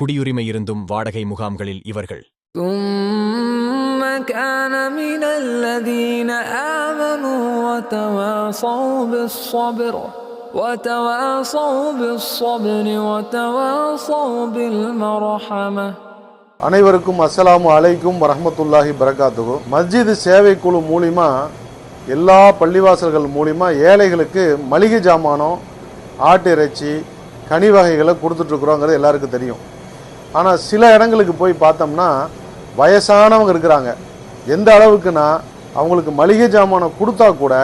குடியுரிமை இருந்தும் வாடகை முகாம்களில் இவர்கள் ثم كان من الذين آمنوا وتواصوا بالصبر وتواصوا بالصبر وتواصوا بالمرحمة அனைவருக்கும் அஸ்ஸலாமு அலைக்கும் வரஹ்மத்துல்லாஹி பரகாத்துகு மஸ்ஜித் சேவை குழு மூலிமா எல்லா பள்ளிவாசல்கள் மூலிமா ஏழைகளுக்கு மளிகை ஜாமானம் ஆட்டு இறைச்சி கனி வகைகளை கொடுத்துட்ருக்குறோங்கிறது எல்லாருக்கும் தெரியும் ஆனால் சில இடங்களுக்கு போய் பார்த்தோம்னா வயசானவங்க இருக்கிறாங்க. எந்த அளவுக்குன்னா அவங்களுக்கு மளிகை ஜாமானை கொடுத்தா கூட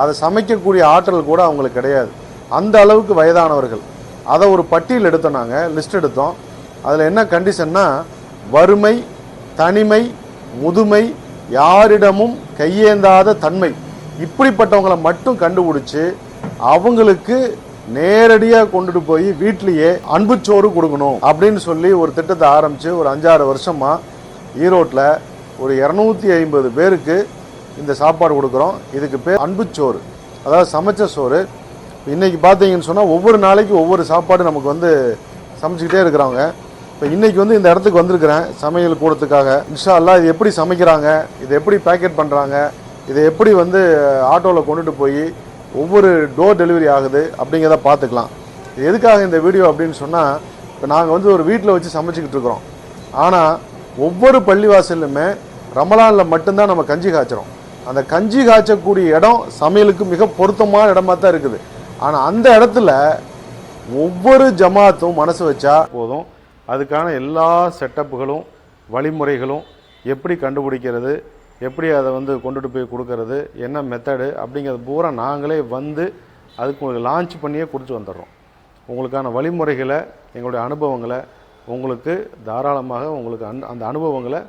அதை சமைக்கக்கூடிய ஆற்றல் கூட அவங்களுக்கு கிடையாது. அந்த அளவுக்கு வயதானவர்கள். அதை ஒரு பட்டியல் எடுத்தோம் நாங்கள் லிஸ்ட் எடுத்தோம். அதில் என்ன கண்டிஷன்னா வறுமை தனிமை முதுமை யாரிடமும் கையேந்தாத தன்மை. இப்படிப்பட்டவங்களை மட்டும் கண்டுபிடிச்சி அவங்களுக்கு நேரடியாக கொண்டுட்டு போய் வீட்லேயே அன்புச்சோறு கொடுக்கணும் அப்படின்னு சொல்லி ஒரு திட்டத்தை ஆரம்பித்து ஒரு அஞ்சாறு வருஷமா ஈரோட்டில் ஒரு இரநூத்தி ஐம்பது பேருக்கு இந்த சாப்பாடு கொடுக்குறோம். இதுக்கு பேர் அன்புச்சோறு. அதாவது சமைச்ச சோறு. இன்னைக்கு பார்த்தீங்கன்னு சொன்னால் ஒவ்வொரு நாளைக்கு ஒவ்வொரு சாப்பாடு நமக்கு வந்து சமைச்சிக்கிட்டே இருக்கிறாங்க. இப்போ இன்னைக்கு வந்து இந்த இடத்துக்கு வந்திருக்கிறேன் சமையல் கூடத்துக்காக. இன்ஷா அல்லாஹ் இது எப்படி சமைக்கிறாங்க? இதை எப்படி பேக்கெட் பண்ணுறாங்க இதை எப்படி வந்து ஆட்டோவில் கொண்டுட்டு போய் ஒவ்வொரு டோர் டெலிவரி ஆகுது அப்படிங்கிறத பார்த்துக்கலாம். எதுக்காக இந்த வீடியோ அப்படின்னு சொன்னால் இப்போ நாங்கள் வந்து ஒரு வீட்டில் வச்சு சமைச்சிக்கிட்டு இருக்கிறோம். ஆனால் ஒவ்வொரு பள்ளிவாசல்லுமே ரமலானில் மட்டும்தான் நம்ம கஞ்சி காய்ச்சுறோம். அந்த கஞ்சி காய்ச்சக்கூடிய இடம் சமையலுக்கு மிக பொருத்தமான இடமா தான் இருக்குது. ஆனால் அந்த இடத்துல ஒவ்வொரு ஜமாத்தும் மனசு வச்சா போதும். அதுக்கான எல்லா செட்டப்புகளும் வழிமுறைகளும் எப்படி கண்டுபிடிக்கிறது எப்படி அதை வந்து கொண்டுட்டு போய் கொடுக்கறது என்ன மெத்தடு அப்படிங்கிறது பூரா நாங்களே வந்து அதுக்கு உங்களுக்கு லான்ச் பண்ணியே கொடுத்து வந்துடுறோம். உங்களுக்கான வழிமுறைகளை எங்களுடைய அனுபவங்களை உங்களுக்கு தாராளமாக உங்களுக்கு அந் அந்த அனுபவங்களை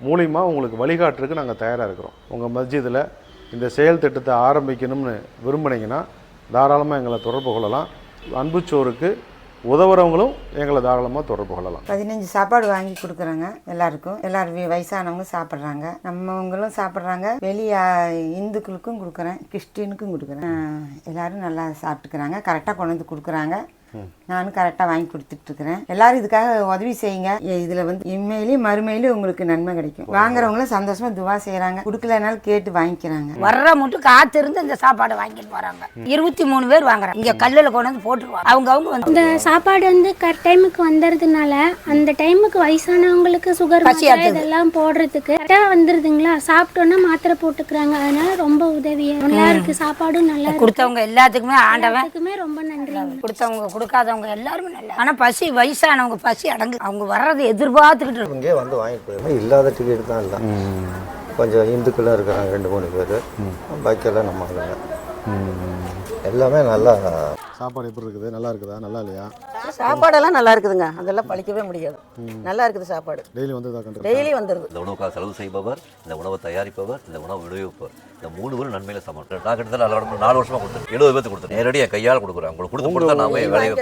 மூலிமா உங்களுக்கு வழிகாட்டுறதுக்கு நாங்கள் தயாராக இருக்கிறோம். உங்கள் மஸ்ஜிதில் இந்த செயல் திட்டத்தை ஆரம்பிக்கணும்னு விரும்புனீங்கன்னா தாராளமாக எங்களை தொடர்பு கொள்ளலாம். அன்புச்சோருக்கு உதவுறவங்களும் எங்களை தாராளமாக தொடர்பு கொள்ளலாம். பதினஞ்சு சாப்பாடு வாங்கி கொடுக்குறாங்க எல்லாருக்கும். எல்லாரும் வயசானவங்க சாப்பிட்றாங்க. நம்மவங்களும் சாப்பிட்றாங்க. வெளியே இந்துக்களுக்கும் கொடுக்குறேன் கிறிஸ்டினுக்கும் கொடுக்குறேன். எல்லாரும் நல்லா சாப்பிட்டுக்கிறாங்க. கரெக்டாக கொண்டு வந்து கொடுக்குறாங்க. நானும் கரெக்டாக வாங்கி கொடுத்துட்டு இருக்கிறேன் எல்லாரும் இதுக்காக உதவி செய்யுங்க. இதுல வந்து இம்மையிலையும் மறுமையிலையும் உங்களுக்கு நன்மை கிடைக்கும். வாங்குறவங்களும் சந்தோஷமா துவா செய்கிறாங்க கொடுக்கலனாலும் கேட்டு வாங்கிக்கிறாங்க. வர்ற மட்டும் காத்திருந்து இந்த சாப்பாடு வாங்கிட்டு போறாங்க. இருபத்தி மூணு பேர் வாங்குறாங்க. இங்க கல்லுல கொண்டு வந்து போட்டுருவாங்க. அவங்க அவங்க வந்து இந்த சாப்பாடு வந்து கரெக்ட் டைமுக்கு வந்துடுறதுனால அந்த டைமுக்கு வயசானவங்களுக்கு சுகர். இதெல்லாம் போடுறதுக்கு கரெக்டாக வந்துடுதுங்களா சாப்பிட்டோன்னா மாத்திரை போட்டுக்கிறாங்க. அதனால ரொம்ப உதவியா? நல்லா இருக்கு. சாப்பாடும் நல்லா இருக்கு. கொடுத்தவங்க எல்லாத்துக்குமே ஆண்டவன். ரொம்ப நன்றி கொடுத்தவங்க கொடுக்காதவங்க எல்லாருமே நல்லா ஆனா பசி வயசானவங்க பசி அடங்கு. அவங்க வர்றதை எதிர்பார்த்துக்கிட்டு இருக்காங்க. இங்கே வந்து வாங்கிட்டு போயிருந்தோம் இல்லாத டிக்கெட் தான் இல்லை கொஞ்சம் இந்துக்களும் இருக்கிறாங்க ரெண்டு மூணு பேர். பாக்கியெல்லாம் நம்ம ஆளுங்க. எல்லாமே நல்லா சாப்பாடு எப்படி இருக்குது? நல்லா இருக்குதா? நல்லா இல்லையா? சாப்பாடெல்லாம் நல்லா இருக்குதுங்க. அதெல்லாம் பழிக்கவே முடியாது. நல்லா இருக்குது சாப்பாடு. டெய்லி வந்து டெய்லி வந்துடுது. இந்த உணவுக்காக செலவு செய்பவர் இந்த உணவை தயாரிப்பவர் இந்த உணவை விடுவிப்பவர். இந்த மூணு பேரும் நன்மையில சமம். நான் கிட்டத்தட்ட நாலு வருஷம் நாலு வருஷமா கொடுத்தேன். எழுபது பேருக்கு கொடுத்தேன். நேரடியாக கையால் கொடுக்குறேன். உங்களுக்கு கொடுத்து கொடுத்தா நாம வேலையை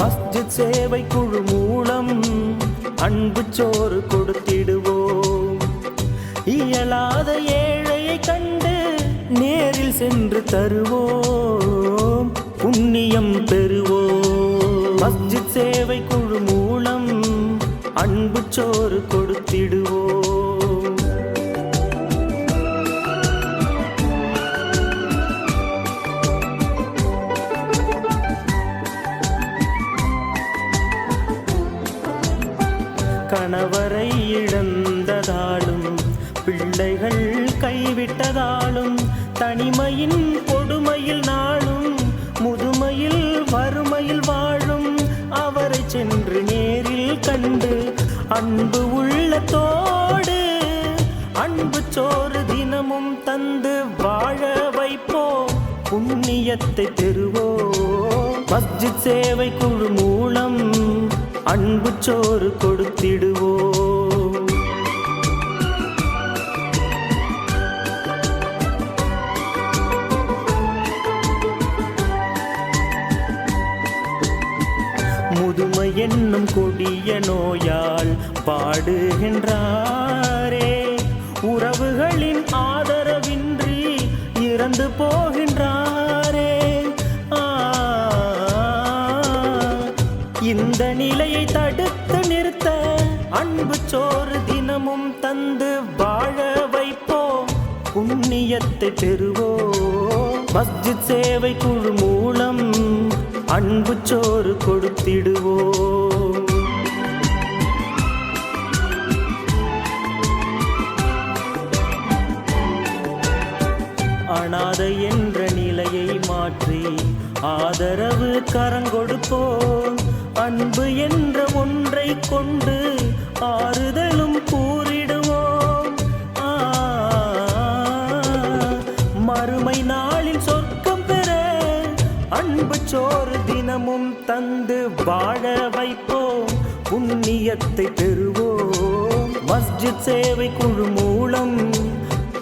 மஸ்ஜித் சேவை குழு மூலம் அன்பு சோறு கொடுத்திடுவோம். இயலாத ஏழையை கண்டு நேரில் சென்று தருவோம். புண்ணியம் பெறுவோம். மஸ்ஜித் சேவை குழு மூலம் அன்பு சோறு கொடுத்திடுவோம். கணவரை இழந்ததாலும் பிள்ளைகள் கைவிட்டதாலும் தனிமையின் கொடுமையில் நாளும் முதுமையில் வறுமையில் வாழும் அவரை சென்று நேரில் கண்டு அன்பு உள்ளத்தோடு அன்பு சோறு தினமும் தந்து வாழ வைப்போம் புண்ணியத்தை பெறுவோம் மஸ்ஜித் சேவை குழு மூலம் அன்பு சோறு கொடுத்திடுவோம். முதுமை என்னும் கொடிய நோயால் பாடுகின்றாரே. உறவுகளின் ஆதரவின்றி இறந்து போகின்ற தடுத்து நிறுத்த அன்பு சோறு தினமும் தந்து வாழ வைப்போம். புண்ணியத்தை பெறுவோம். மஸ்ஜித் சேவை குழு மூலம் அன்பு சோறு கொடுத்திடுவோம். அனாதை என்ற நிலையை மாற்றி ஆதரவு கரங்கொடுப்போம். அன்பு என்ற ஒன்றை கொண்டு ஆறுதலும் கூறிடுவோம். ஆ, மறுமை நாளில் சொர்க்கம் பெற அன்பு சோறு தினமும் தந்து வாழ வைப்போம். புண்ணியத்தை பெறுவோம். மஸ்ஜித் சேவை குழு மூலம்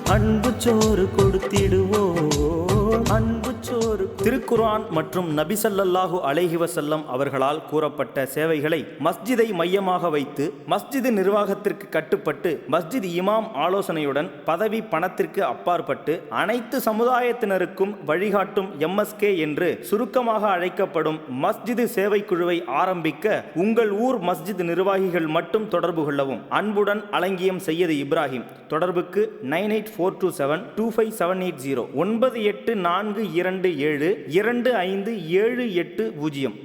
அன்பு சோறு கொடுத்திடுவோம். அன்பு சோறு திருக்குர்ஆன் மற்றும் நபிசல்லாஹு ஸல்லல்லாஹு அலைஹி அவர்களால் கூறப்பட்ட சேவைகளை மஸ்ஜிதை மையமாக வைத்து மஸ்ஜிது நிர்வாகத்திற்கு கட்டுப்பட்டு மஸ்ஜித் இமாம் ஆலோசனையுடன் பதவி பணத்திற்கு அப்பாற்பட்டு அனைத்து சமுதாயத்தினருக்கும் வழிகாட்டும் எம்எஸ்கே என்று சுருக்கமாக அழைக்கப்படும் மஸ்ஜிது சேவை குழுவை ஆரம்பிக்க உங்கள் ஊர் மஸ்ஜித் நிர்வாகிகள் மட்டும் தொடர்பு கொள்ளவும். அன்புடன் அலங்கியம் செய்யது இப்ராஹிம். தொடர்புக்கு nine eight four two seven two five seven eight zero. ஒன்பது எட்டு நான்கு இரண்டு ஏழு இரண்டு ஐந்து ஏழு எட்டு பூஜ்ஜியம்.